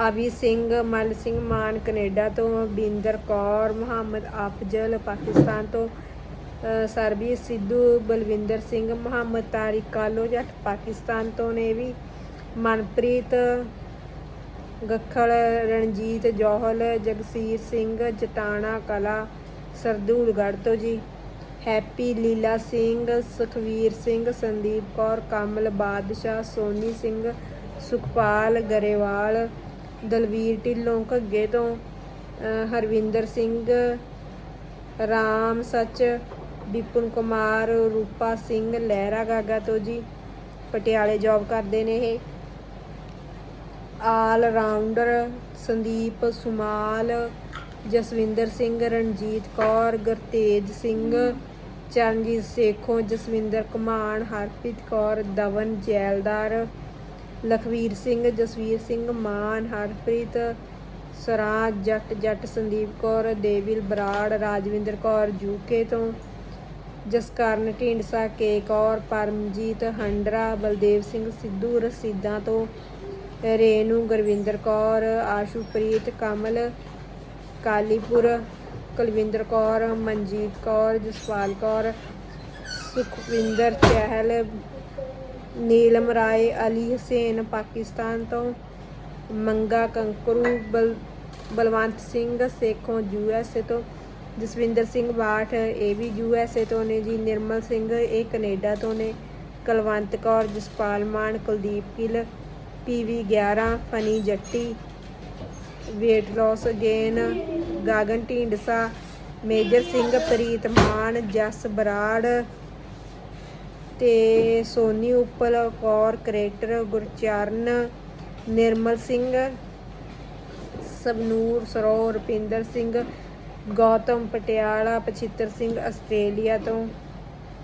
ਆਬੀ ਸਿੰਘ ਮਲ ਸਿੰਘ ਮਾਨ ਕੈਨੇਡਾ ਤੋਂ ਬਿੰਦਰ ਕੌਰ ਮੁਹੰਮਦ ਅਫਜ਼ਲ ਪਾਕਿਸਤਾਨ ਤੋਂ ਅ, ਸਰਬੀ ਸਿੱਧੂ ਬਲਵਿੰਦਰ ਸਿੰਘ ਮੁਹੰਮਦ ਤਾਰਿਕ ਕਾਲੋ ਜੱਟ ਪਾਕਿਸਤਾਨ ਤੋਂ ਨੇ ਵੀ ਮਨਪ੍ਰੀਤ ਗੱਖਲ ਰਣਜੀਤ ਜੋਹਲ ਜਗਸੀਰ ਸਿੰਘ ਜਟਾਣਾ ਕਲਾ ਸਰਦੂਲਗੜ੍ਹ ਤੋਂ ਜੀ ਹੈਪੀ ਲੀਲਾ ਸਿੰਘ ਸੁਖਵੀਰ ਸਿੰਘ ਸੰਦੀਪ ਕੌਰ ਕਮਲ ਬਾਦਸ਼ਾਹ ਸੋਨੀ ਸਿੰਘ ਸੁਖਪਾਲ ਗਰੇਵਾਲ ਦਲਵੀਰ ਢਿੱਲੋਂ ਘੱਗੇ ਤੋਂ ਹਰਵਿੰਦਰ ਸਿੰਘ, ਰਾਮ ਸੱਚ, ਵਿਪਨ ਕੁਮਾਰ, ਰੂਪਾ ਸਿੰਘ, ਲਹਿਰਾ ਗਾਗਾ ਤੋਂ ਜੀ ਪਟਿਆਲੇ ਜੌਬ ਕਰਦੇ ਨੇ ਇਹ। ਆਲ ਰਾਉਂਡਰ ਸੰਦੀਪ ਸੁਮਾਲ, ਜਸਵਿੰਦਰ ਸਿੰਘ, ਰਣਜੀਤ ਕੌਰ, ਗੁਰਤੇਜ ਸਿੰਘ, ਚਰਨਜੀਤ ਸੇਖੋਂ, ਜਸਵਿੰਦਰ ਕੁਮਾਨ ਹਰਪ੍ਰੀਤ ਕੌਰ, ਦਵਨ ਜੈਲਦਾਰ ਲਖਵੀਰ ਸਿੰਘ, ਜਸਵੀਰ ਸਿੰਘ, ਮਾਨ, ਹਰਪ੍ਰੀਤ ਸਰਾਜ, ਜੱਟ ਜੱਟ ਸੰਦੀਪ ਕੌਰ, ਦੇਵਿਲ ਬਰਾੜ, ਰਾਜਵਿੰਦਰ ਕੌਰ ਜੂਕੇ ਤੋਂ, ਜਸਕਰਨ, ਢੀਂਡਸਾ, ਕੇ ਕੌਰ, ਪਰਮਜੀਤ ਹੰਡਰਾ, ਬਲਦੇਵ ਸਿੰਘ ਸਿੱਧੂ, ਰਸੀਦਾਂ ਤੋਂ ਰੇਨੂ, ਗੁਰਵਿੰਦਰ ਕੌਰ, ਆਸ਼ੂਪ੍ਰੀਤ, ਕਮਲ, ਕਾਲੀਪੁਰ, ਕੁਲਵਿੰਦਰ ਕੌਰ, ਮਨਜੀਤ ਕੌਰ, ਜਸਪਾਲ ਕੌਰ, ਸੁਖਵਿੰਦਰ ਚਹਿਲ ਨੀਲਮ ਰਾਏ, ਅਲੀ ਹੁਸੈਨ, ਪਾਕਿਸਤਾਨ ਤੋਂ ਮੰਗਾ ਕੰਕਰੂ, ਬਲ, ਬਲਵੰਤ ਸਿੰਘ ਸੇਖੋਂ ਯੂਐਸਏ ਤੋਂ ਜਸਵਿੰਦਰ ਸਿੰਘ ਬਾਠ, ਇਹ ਵੀ ਯੂਐਸਏ ਤੋਂ ਨੇ ਜੀ। ਨਿਰਮਲ ਸਿੰਘ, ਇਹ ਕੈਨੇਡਾ ਤੋਂ ਨੇ। Kulwant Kaur, Jaspal Mann, Kuldeep Gill PV 11 funny Jatti, weight loss again Gagan Dhindsa, Major Singh, Preet Mann, Jas Brar ਤੇ ਸੋਨੀ ਉਪਲ, ਕੌਰ ਕ੍ਰਿਕਟਰ ਗੁਰਚਰਨ, ਨਿਰਮਲ ਸਿੰਘ ਸਬਨੂਰ ਸਰੋਰ ਰੁਪਿੰਦਰ ਸਿੰਘ, ਗੌਤਮ ਪਟਿਆਲਾ, ਪਛਿੱਤਰ ਸਿੰਘ, ਆਸਟ੍ਰੇਲੀਆ ਤੋਂ,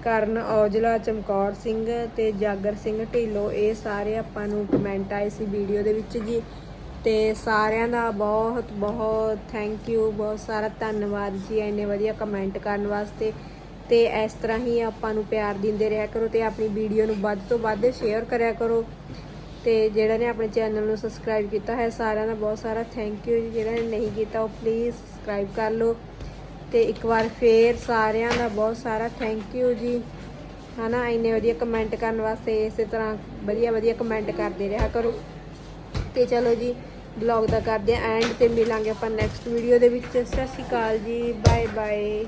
ਕਰਨ ਔਜਲਾ, ਚਮਕੌਰ ਸਿੰਘ ਤੇ ਜਾਗਰ ਸਿੰਘ ਢਿੱਲੋਂ। ਇਹ ਸਾਰੇ ਆਪਾਂ ਨੂੰ ਕਮੈਂਟ ਆਏ ਸੀ ਵੀਡੀਓ ਦੇ ਵਿੱਚ ਜੀ। ਤੇ ਸਾਰਿਆਂ ਦਾ ਬਹੁਤ ਬਹੁਤ ਥੈਂਕ ਯੂ ਬਹੁਤ ਸਾਰਾ ਧੰਨਵਾਦ ਜੀ ਇੰਨੇ ਵਧੀਆ ਕਮੈਂਟ ਕਰਨ ਵਾਸਤੇ। ਤੇ ਇਸ ਤਰ੍ਹਾਂ ਹੀ ਆਪਾਂ ਨੂੰ ਪਿਆਰ ਦਿੰਦੇ ਰਿਹਾ ਕਰੋ ਤੇ ਆਪਣੀ ਵੀਡੀਓ ਨੂੰ ਵੱਧ ਤੋਂ ਵੱਧ ਸ਼ੇਅਰ ਕਰਿਆ ਕਰੋ। ਤੇ ਜਿਹੜਾ ਨੇ ਆਪਣੇ ਚੈਨਲ ਨੂੰ ਸਬਸਕ੍ਰਾਈਬ ਕੀਤਾ ਹੈ, ਸਾਰਿਆਂ ਦਾ ਬਹੁਤ ਸਾਰਾ ਥੈਂਕ ਯੂ ਜੀ। ਜਿਹੜਾ ਨੇ ਨਹੀਂ ਕੀਤਾ ਉਹ ਪਲੀਜ਼ ਸਬਸਕ੍ਰਾਈਬ ਕਰ ਲਓ। ਤੇ ਇੱਕ ਵਾਰ ਫੇਰ ਸਾਰਿਆਂ ਦਾ ਬਹੁਤ ਸਾਰਾ ਥੈਂਕ ਯੂ ਜੀ। ਹਨਾ, ਇੰਨੇ ਵਧੀਆ ਕਮੈਂਟ ਕਰਨ ਵਾਸਤੇ ਇਸੇ ਤਰ੍ਹਾਂ ਵਧੀਆ ਵਧੀਆ ਕਮੈਂਟ ਕਰਦੇ ਰਿਹਾ ਕਰੋ। ਤੇ ਚਲੋ ਜੀ ਬਲੌਗ ਦਾ ਕਰਦੇ ਆ ਐਂਡ ਤੇ ਮਿਲਾਂਗੇ ਆਪਾਂ ਨੈਕਸਟ ਵੀਡੀਓ ਦੇ ਵਿੱਚ। ਸਤਿ ਸ਼੍ਰੀ ਅਕਾਲ ਜੀ ਬਾਏ ਬਾਏ